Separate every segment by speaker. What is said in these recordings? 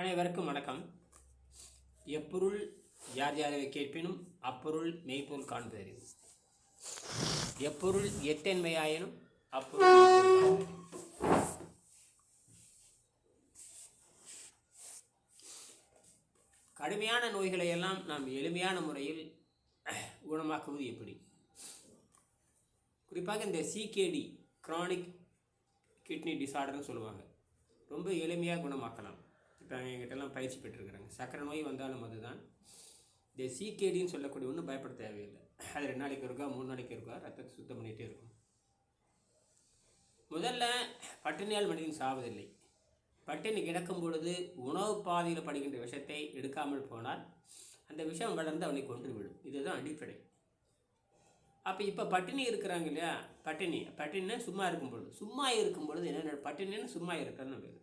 Speaker 1: அனைவருக்கும் வணக்கம். எப்பொருள் யார் யாரை கேட்பினும் அப்பொருள் மெய்ப்பொருள் காண்பதறிவு எப்பொருள் எத்தன்மையாயினும் அப்பொருள் கடுமையான நோய்களை எல்லாம் நாம் எளிமையான முறையில் குணமாக்குவது எப்படி? குறிப்பாக இந்த சிகேடி க்ரானிக் கிட்னி டிசார்டர்னு சொல்லுவாங்க. ரொம்ப எளிமையாக குணமாக்கலாம். எங்கிட்டலாம் பயிற்சி பெற்றுருக்குறாங்க. சக்கரை நோய் வந்தாலும் அதுதான். இந்த சிகேடின்னு சொல்லக்கூடிய ஒன்றும் பயப்பட தேவையில்லை. அது ரெண்டு நாளைக்கு இருக்கா மூணு நாளைக்கு இருக்கா ரத்தத்தை சுத்தம் பண்ணிகிட்டே இருக்கும். முதல்ல பட்டினியால் மனிதன் சாவதில்லை. பட்டினி கிடக்கும் பொழுது உணவு பாதையில் படுகின்ற விஷத்தை எடுக்காமல் போனால் அந்த விஷம் வளர்ந்து அவனை கொன்றுவிடும். இதுதான் அடிப்படை. அப்போ இப்போ பட்டினி இருக்கிறாங்க இல்லையா? பட்டினி. பட்டினா சும்மா இருக்கும் பொழுது. சும்மா இருக்கும் பொழுது என்ன பட்டினின்னு சும்மா இருக்கிறன்னு பேர்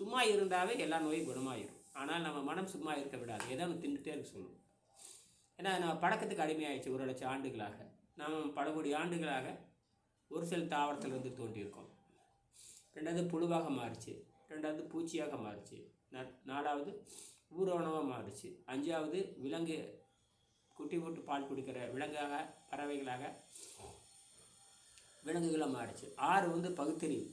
Speaker 1: சும்மா இருந்தாவே எல்லா நோயும் குணமாயிரும். ஆனால் நம்ம மனம் சும்மா இருக்க விடாது. ஏதோ ஒன்று தின்னுட்டே இருக்க சொல்லணும். ஏன்னா நம்ம பழக்கத்துக்கு அடிமையாயிடுச்சு ஒரு லட்சம் ஆண்டுகளாக. நாம் பல கோடி ஆண்டுகளாக ஒரு சில தாவரத்திலிருந்து தோன்றியிருக்கோம் ரெண்டாவது புழுவாக மாறுச்சு. ரெண்டாவது பூச்சியாக மாறுச்சு. நாலாவது ஊர்வனமாக மாறுச்சு. அஞ்சாவது விலங்கு குட்டி போட்டு பால் குடிக்கிற விலங்காக பறவைகளாக விலங்குகளாக மாறிச்சு. ஆறு வந்து பகுத்தறிவு.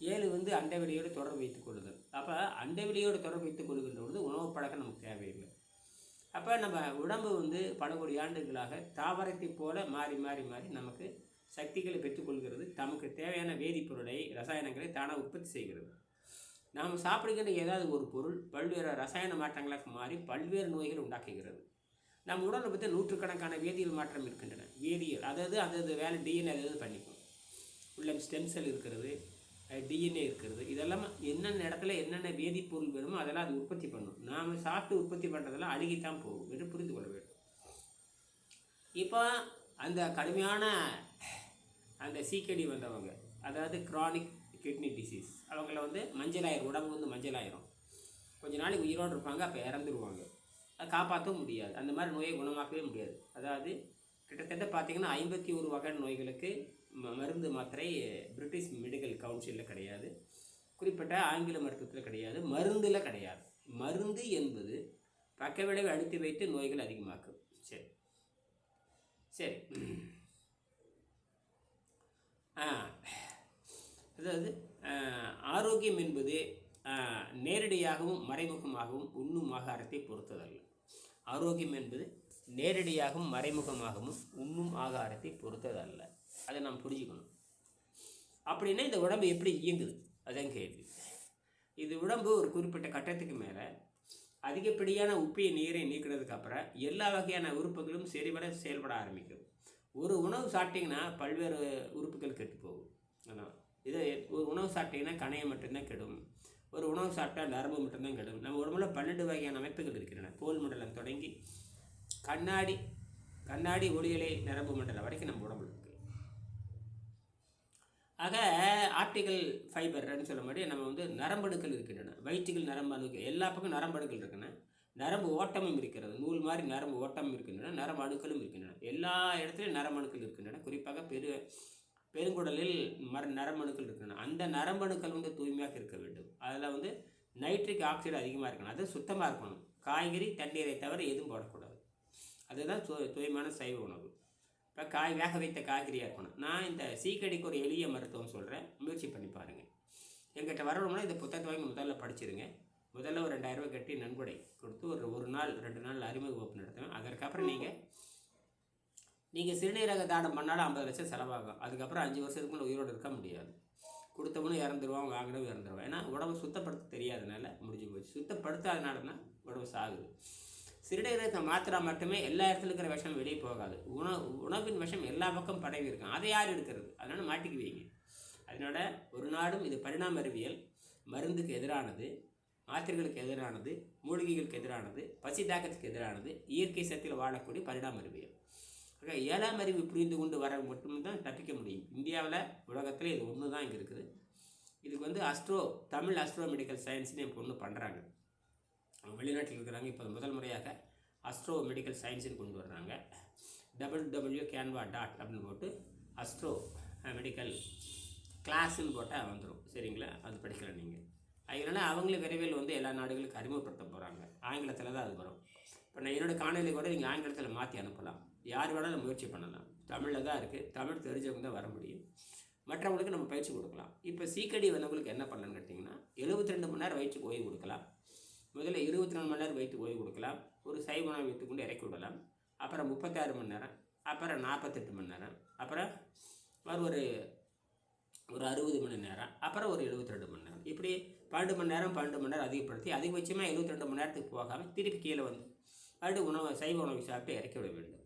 Speaker 1: ஏழு வந்து அண்டவெளியோடு தொடர்பு வைத்துக் கொள்ளுதல். அப்போ அண்டவெளியோடு தொடர்பு வைத்துக் கொள்கின்ற பொழுது உணவு பழக்கம் நமக்கு தேவையில்லை. அப்போ நம்ம உடம்பு வந்து பல கோடி ஆண்டுகளாக தாவரத்தைப் போல மாறி மாறி மாறி நமக்கு சக்திகளை பெற்றுக்கொள்கிறது நமக்கு தேவையான வேதிப்பொருளை ரசாயனங்களை தானாக உற்பத்தி செய்கிறது. நாம் சாப்பிடுகின்ற ஏதாவது ஒரு பொருள் பல்வேறு ரசாயன மாற்றங்களாக மாறி பல்வேறு நோய்களை உண்டாக்குகிறது. நம் உடலை பற்றி நூற்றுக்கணக்கான வேதியியல் மாற்றம் இருக்கின்றன. வேதியியல் அதாவது அதாவது வேலை டிஎன்ஏ அதாவது பண்ணிக்கும். உள்ள ஸ்டெம் செல் இருக்கிறது டிஎன்ஏ இருக்கிறது. இதெல்லாம் என்னென்ன இடத்துல என்னென்ன வேதிப்பொருள் வேணுமோ அதெல்லாம் அது உற்பத்தி பண்ணும். நாம் சாப்பிட்டு உற்பத்தி பண்ணுறதெல்லாம் அழுகித்தான் போகும். என்று புரிந்து கொள்ள வேண்டும். இப்போ அந்த கடுமையான அந்த சீக்கடி வந்தவங்க அதாவது க்ரானிக் கிட்னி டிசீஸ் அவங்கள வந்து மஞ்சளாயிரும். உடம்பு வந்து மஞ்சளாயிரும். கொஞ்ச நாளைக்கு உயிரோடு இருப்பாங்க அப்போ இறந்துருவாங்க. அதை காப்பாற்றவும் முடியாது. அந்த மாதிரி நோயை குணமாக்கவே முடியாது. அதாவது கிட்டத்தட்ட பார்த்திங்கன்னா ஐம்பத்தி ஒரு வகை நோய்களுக்கு மருந்து மாத்திரை பிரிட்டிஷ் மெடிக்கல் கவுன்சிலில் கிடையாது. குறிப்பிட்ட ஆங்கில மருத்துவத்தில் கிடையாது. மருந்தில் கிடையாது. மருந்து என்பது பக்க விளைவை அழுத்தி வைத்து நோய்கள் அதிகமாக்கும். சரி. சரி. அதாவது ஆரோக்கியம் என்பது நேரடியாகவும் மறைமுகமாகவும் உண்ணும் ஆகாரத்தை பொறுத்ததல்ல. ஆரோக்கியம் என்பது நேரடியாகவும் மறைமுகமாகவும் உண்ணும் ஆகாரத்தை பொறுத்ததல்ல. அதை நாம் புரிஞ்சுக்கணும். அப்படின்னா இந்த உடம்பு எப்படி இயங்குது? அதான் கேள்வி. இது உடம்பு ஒரு குறிப்பிட்ட கட்டத்துக்கு மேலே அதிகப்படியான உப்பிய நீரை நீக்கிறதுக்கு அப்புறம் எல்லா வகையான உறுப்புகளும் சரிவர செயல்பட ஆரம்பிக்கும். ஒரு உணவு சாப்பிட்டிங்கன்னா பல்வேறு உறுப்புகள் கெட்டு போகும். அதான். இதை ஒரு உணவு சாப்பிட்டிங்கன்னா கணையம் மட்டும்தான் கெடும். ஒரு உணவு சாப்பிட்டா நரம்பு மட்டும்தான் கெடும். நம்ம உடம்புல பன்னெண்டு வகையான அமைப்புகள் இருக்கின்றன. தோல் மண்டலம் தொடங்கி கண்ணாடி கண்ணாடி ஒளியலை நரம்பு மண்டலம் வரைக்கும் நம்ம உடம்புல இருக்குது ஆக ஆப்டிக்கல் ஃபைபர்னு சொல்ல மாதிரி நம்ம வந்து நரம்பணுக்கள் இருக்கின்றன. வயிற்றுகள் நரம்பு அணுக்கள் எல்லா பக்கம் நரம்பணுக்கள் இருக்கின்றன. நரம்பு ஓட்டமும் இருக்கிறது. நூல் மாதிரி நரம்பு ஓட்டமும் இருக்கின்றன. நரம்பு அணுக்களும் இருக்கின்றன. எல்லா இடத்துலையும் நரம்பணுக்கள் இருக்கின்றன. குறிப்பாக பெரு பெருங்குடலில் மர நரம்பணுக்கள் இருக்கின்றன. அந்த நரம்பணுக்கள் வந்து தூய்மையாக இருக்க வேண்டும். அதில் வந்து நைட்ரிக் ஆக்சைடு அதிகமாக இருக்கணும். அது சுத்தமாக இருக்கணும். காய்கறி தண்ணீரை தவிர எதுவும் போடக்கூடாது. அதுதான் தூ தூய்மையான சைவ உணவு. இப்போ காய் வேக வைத்த காய்கறியாக இருக்கணும். நான் இந்த சீக்கடிக்கு ஒரு எளிய மருத்துவம் சொல்கிறேன் முயற்சி பண்ணி பாருங்கள் எங்கிட்ட வரணும்னா இந்த புத்தகத்தை வாங்கி முதல்ல படிச்சிருங்க. முதல்ல ஒரு ரெண்டாயிரம் கட்டி நன்கொடை கொடுத்து ஒரு ஒரு நாள் ரெண்டு நாள் அறிமுக வகுப்பு நடத்துவேன் அதற்கப்புறம் நீங்கள் நீங்கள் சிறுநீரக தானம் பண்ணாலும் ஐம்பது லட்சம் செலவாகும். அதுக்கப்புறம் அஞ்சு வருஷத்துக்குள்ளே உயிரோடு இருக்க முடியாது. கொடுத்தவனும் இறந்துருவான் வாங்கினவன் இறந்துருவான். ஏன்னா உடம்பு சுத்தப்படுத்த தெரியாதனால முடிஞ்சு போச்சு. சுத்தப்படுத்தாதனால தான் உடம்பு சாகுது. சிறுநீரகத்தை மாத்திரா மட்டுமே எல்லா இடத்துல இருக்கிற விஷம் வெளியே போகாது. உணவு உணவின் விஷம் எல்லா பக்கம் பரவி இருக்கும். அதை யார் எடுக்கிறது? அதனால் மாட்டிக்குவீங்க. அதனோட ஒரு நாடும் இது பரிணாம அறிவியல். மருந்துக்கு எதிரானது மாத்திரைகளுக்கு எதிரானது மூலிகைகளுக்கு எதிரானது பசி தாக்கத்துக்கு எதிரானது இயற்கை சக்தியில் வாழக்கூடிய பரிணாம அறிவியல். ஆக ஏழாம் அறிவு புரிந்து கொண்டு வர மட்டும்தான் தப்பிக்க முடியும். இந்தியாவில் உலகத்தில் இது ஒன்று தான் இங்கே இருக்குது. இதுக்கு வந்து அஸ்ட்ரோ தமிழ் அஸ்ட்ரோ மெடிக்கல் சயின்ஸ்னு இப்போ ஒன்று பண்ணுறாங்க வெளிநாட்டில் இருக்கிறாங்க. இப்போ முதல் முறையாக அஸ்ட்ரோ மெடிக்கல் சயின்ஸுன்னு கொண்டு வர்றாங்க. டபுள் டபிள்யூ கேன்வா டாட் அப்படின்னு போட்டு அஸ்ட்ரோ மெடிக்கல் கிளாஸ்ன்னு போட்டால் வந்துடும் சரிங்களா? அது படிக்கலாம் நீங்கள் அதனால அவங்களும் விரைவில் வந்து எல்லா நாடுகளுக்கும் அறிமுகப்படுத்த போகிறாங்க ஆங்கிலத்தில் தான் அது வரும். இப்போ நான் என்னோடய காணொலி கூட நீங்கள் ஆங்கிலத்தில் மாற்றி அனுப்பலாம். யார் வேணாலும் முயற்சி பண்ணலாம். தமிழில் தான் இருக்குது தமிழ் தெரிஞ்சவங்க தான் வர முடியும். மற்றவங்களுக்கு நம்ம பயிற்சி கொடுக்கலாம். இப்போ சீக்கடி வந்தவங்களுக்கு என்ன பண்ணலான்னு கேட்டிங்கன்னா எழுபத்தி ரெண்டு மணி நேரம் வயிற்றுக்கு ஓய்வு கொடுக்கலாம். முதல்ல இருபத்தி நாலு மணி நேரம் வயிற்று ஓய்வு கொடுக்கலாம். ஒரு சைவ உணவு வைத்துக்கொண்டு இறக்கி விடலாம். அப்புறம் முப்பத்தாறு மணி நேரம் அப்புறம் நாற்பத்தெட்டு மணி நேரம் அப்புறம் மறு ஒரு ஒரு அறுபது மணி நேரம் அப்புறம் ஒரு எழுபத்தி ரெண்டு மணி நேரம். இப்படி பன்னெண்டு மணி நேரம் பன்னெண்டு மணி நேரம் அதிகப்படுத்தி அதிகபட்சமாக எழுபத்தி ரெண்டு மணி நேரத்துக்கு போகாமல் திருப்பி கீழே வந்து மறுபடியும் உணவு சைவ உணவு சாப்பிட்டு இறக்கி விட வேண்டும்.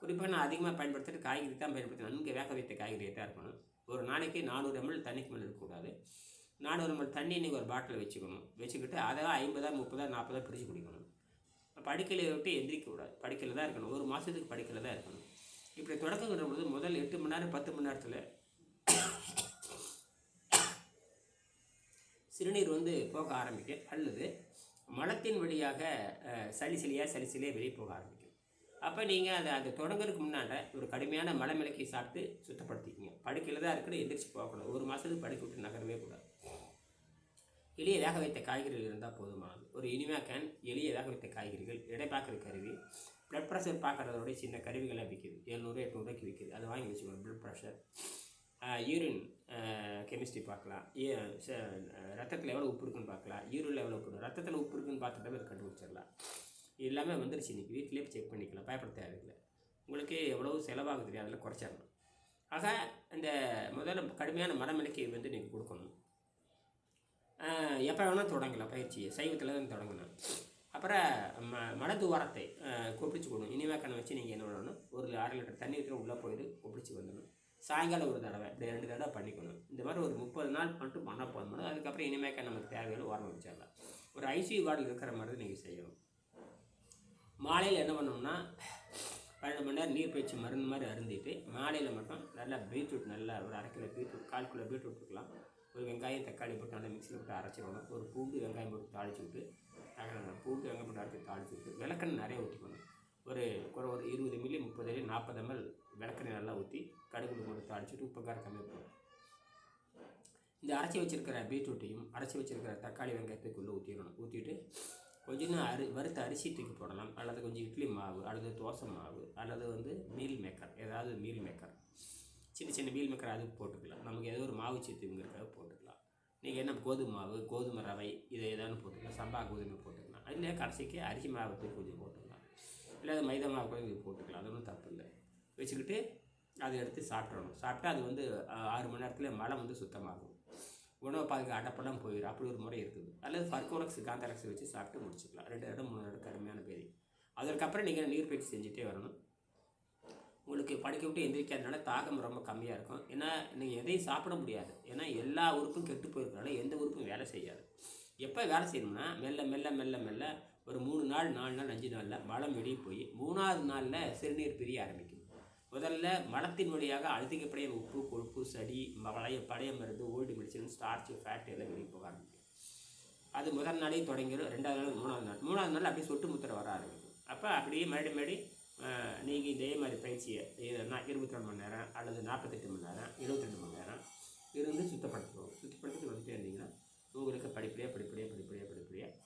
Speaker 1: குறிப்பாக நான் அதிகமாக பயன்படுத்துகிற காய்கறி தான் பயன்படுத்துகிறேன் நன்கு வேக வைத்த காய்கறியை தான் இருக்கணும். ஒரு நாளைக்கு நானூறு எம்எல் தண்ணிக்கு மேலே இருக்கக்கூடாது. நாடு எம்எல் தண்ணி இன்றைக்கி ஒரு பாட்டில் வச்சுக்கணும். வச்சுக்கிட்டு அதை ஐம்பதா முப்பதா நாற்பதா பிரித்து குடிக்கணும். படிக்கலை விட்டு எந்திரிக்க கூடாது படிக்கல தான் இருக்கணும். ஒரு மாதத்துக்கு படிக்கல தான் இருக்கணும். இப்படி தொடக்கங்கிற பொழுது முதல் எட்டு மணி நேரம் பத்து மணி நேரத்தில் சிறுநீர் வந்து போக ஆரம்பிக்கும். அல்லது மலத்தின் வழியாக அஹ், சளிசிலியாக சளிசிலியாக வெளியே போக ஆரம்பிக்கும். அப்போ நீங்கள் அதை அது தொடங்குறதுக்கு முன்னாடி ஒரு கடுமையான மலமிளக்கி சாப்பிட்டு சுத்தப்படுத்திக்கிங்க. படுக்கையில் தான் இருக்குன்னு எந்திரிச்சு போகக்கூடாது. ஒரு மாதத்துக்கு படுக்க விட்டு நகரவே கூடாது. எளிய வேக வைத்த காய்கறிகள் இருந்தால் போதுமானது. ஒரு இனிமா கேன் எளிய வேக வைத்த காய்கறிகள் எடை பார்க்குற கருவி ப்ளட் ப்ரெஷர் பார்க்குறதோட சின்ன கருவிகளாக விற்கிது எழுநூறு எட்நூறுவாய்க்கு விற்கிது அதை வாங்கி வச்சுக்கணும் ப்ளட் ப்ரெஷர் யூரின் கெமிஸ்ட்ரி பார்க்கலாம். ரத்தத்தில் எவ்வளோ உப்பு இருக்குன்னு பார்க்கலாம். யூரினில் எவ்வளோ உப்பு ரத்தத்தில் உப்பு இருக்குன்னு பார்த்துட்டாவே அதை கண்டுபிடிச்சிடலாம். இது எல்லாமே வந்துருச்சு இன்றைக்கி வீட்டிலே செக் பண்ணிக்கலாம். பயப்பட தேவையில்லை. உங்களுக்கு எவ்வளோ செலவாகுது தெரியாது. அதில் குறைச்சிடணும். ஆக இந்த முதல்ல கடுமையான மரமிளக்கை வந்து நீங்கள் கொடுக்கணும். எப்போ வேணால் தொடங்கலாம். பயிற்சியை சைவத்தில் தான் தொடங்கணும். அப்புறம் ம மடத்து உரத்தை கொப்பிடிச்சு கொடுணும் இனிமேக்கண்ணை வச்சு நீங்கள் என்ன பண்ணணும்? ஒரு அரை லிட்டர் தண்ணி இருக்கிற உள்ளே போயிட்டு கொப்பிடிச்சு வந்துடணும். சாயங்காலம் ஒரு தடவை இப்படி ரெண்டு தடவை பண்ணிக்கணும். இந்த மாதிரி ஒரு முப்பது நாள் மட்டும் பண்ணால் போதும் அதுக்கப்புறம் இனிமேக்கா நமக்கு தேவையான உரம் வச்சிடலாம். ஒரு ஐசியூ வார்டில் இருக்கிற மாதிரி தான் நீங்கள் செய்யணும். மாலையில் என்ன பண்ணணும்னா பன்னெண்டு மணி நேரம் நீர் பயிற்சி மருந்து மாதிரி அருந்திட்டு மாலையில் மட்டும் நல்லா பீட்ரூட் நல்லா ஒரு அரை கிலோ பீட்ரூட் கால் கிலோ பீட்ரூட் இருக்கலாம். ஒரு வெங்காயம் தக்காளி போட்டு நல்லா மிக்சியில் போட்டு அரைச்சிக்கணும் ஒரு பூண்டு வெங்காயம் போட்டு தாளிச்சு விட்டு அஹ், பூண்டு வெங்காயம் போட்டு அரைச்சி தாளிச்சு விட்டு விளக்கெண்ணெய் நிறைய ஊற்றிக்கணும் ஒரு குறை ஒரு இருபது மில்லி முப்பது அடி நாற்பது எம்எல் விளக்கெண்ணெய் நல்லா ஊற்றி கடுகு போட்டு தாளிச்சுட்டு உப்பு காரம் கம்மியாக போடும் இந்த அரைச்சி வச்சிருக்கிற பீட்ரூட்டையும் அரைச்சி வச்சிருக்கிற தக்காளி வெங்காயத்துக்குள்ளே ஊற்றிடணும் ஊற்றிட்டு கொஞ்சம் அரி வறுத்த அரிசி தூக்கி போடலாம். அல்லது கொஞ்சம் இட்லி மாவு அல்லது தோசை மாவு அல்லது வந்து மீல் மேக்கர் ஏதாவது மீல் மேக்கர் சின்ன சின்ன மீல் மேக்கர் அதுக்கு போட்டுக்கலாம். நமக்கு ஏதோ ஒரு மாவு சத்துங்கிறதுக்காக போட்டுக்கலாம். நீங்கள் என்ன கோதுமை மாவு கோதுமை ரவை இதை ஏதாவது போட்டுக்கலாம். சம்பா கோதுமை போட்டுக்கலாம். அதில் கடைசிக்கு அரிசி மாவு தூக்கி கொஞ்சம் போட்டுக்கலாம். இல்லை அது மைதா மாவு கூட கொஞ்சம் போட்டுக்கலாம். அது ஒன்றும் தப்பு இல்லை. வச்சுக்கிட்டு அதை எடுத்து சாப்பிட்றணும் சாப்பிட்டா அது வந்து ஆறு மணி நேரத்தில் மலம் வந்து சுத்தமாகும். உணவு பாதுகா அடப்பெல்லாம் போயிடும் அப்படி ஒரு முறை இருக்குது. அல்லது ஃபர்கோரக்ஸ் காந்தரக்ஸ் வச்சு சாப்பிட்டு முடிச்சுக்கலாம். ரெண்டு இடம் மூணு இடம் கடுமையான பேதி. அதற்கப்புறம் நீங்கள் நீர் பயிற்சி செஞ்சுட்டே வரணும். உங்களுக்கு படுக்க விட்டு எந்திரிக்காதனால தாகம் ரொம்ப கம்மியாக இருக்கும். ஏன்னா நீங்கள் எதையும் சாப்பிட முடியாது. ஏன்னா எல்லா உறுப்பும் கெட்டு போயிருக்கனால எந்த உறுப்பும் வேலை செய்யாது. எப்போ வேலை செய்யணும்னா மெல்ல மெல்ல மெல்ல மெல்ல ஒரு மூணு நாள் நாலு நாள் அஞ்சு நாளில் மலம் வெளியே போய் மூணாவது நாளில் சிறுநீர் பிரிய ஆரம்பிக்கும். முதல்ல மலத்தின் வழியாக அழுத்திக்கப்படைய உப்பு கொழுப்பு சடி பழைய பழைய மருந்து ஓல்டு மெடிசன் ஸ்டார்ச் ஃபேட் எல்லாம் வெளியே போக ஆரம்பிக்கும். அது முதல் நாளே தொடங்கிடும் ரெண்டாவது நாள் மூணாவது நாள். மூணாவது நாள் அப்படியே சொட்டு முத்திரை வர ஆரம்பிக்கும். அப்போ அப்படியே மறுபடி மறுபடி நீங்கள் இதே மாதிரி பயிற்சியை இதுனா இருபத்தி ரெண்டு மணி நேரம் அல்லது நாற்பத்தெட்டு மணி நேரம் இருபத்தி ரெண்டு மணி நேரம் இருந்து சுத்தப்படுத்துவோம். சுத்தப்படுத்திட்டு வந்துட்டே இருந்தீங்கன்னா உங்களுக்கு படிப்படியாக படிப்படியாக படிப்படியாக படிப்படியாக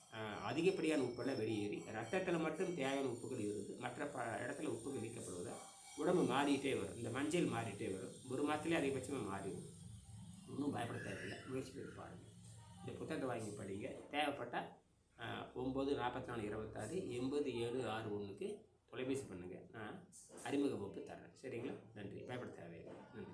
Speaker 1: அதிகப்படியான உப்பெல்லாம் வெளியேறி ரத்தத்தில் மட்டும் தேவையான உப்புகள் இருந்து மற்ற ப இடத்துல உப்புகள் நீக்கப்படுவதால் உடம்பு மாறிட்டே வரும். இந்த மஞ்சள் மாறிட்டே வரும். ஒரு மாதத்துலேயே அதிகபட்சமாக மாறிடும். ஒன்றும் பயப்பட தேவையில்லை முயற்சி பண்ணி பாருங்கள் இந்த புத்தகத்தை வாங்கி படிங்க. தேவைப்பட்டால் ஒம்பது நாற்பத்தி நாலு இருபத்தாறு எண்பது ஏழு ஆறு ஒன்றுக்கு தொலைபேசி பண்ணுங்கள் நான் அறிமுக வகுப்பு தரேன் சரிங்களா? நன்றி. பயப்பட தேவையில்லை நன்றி.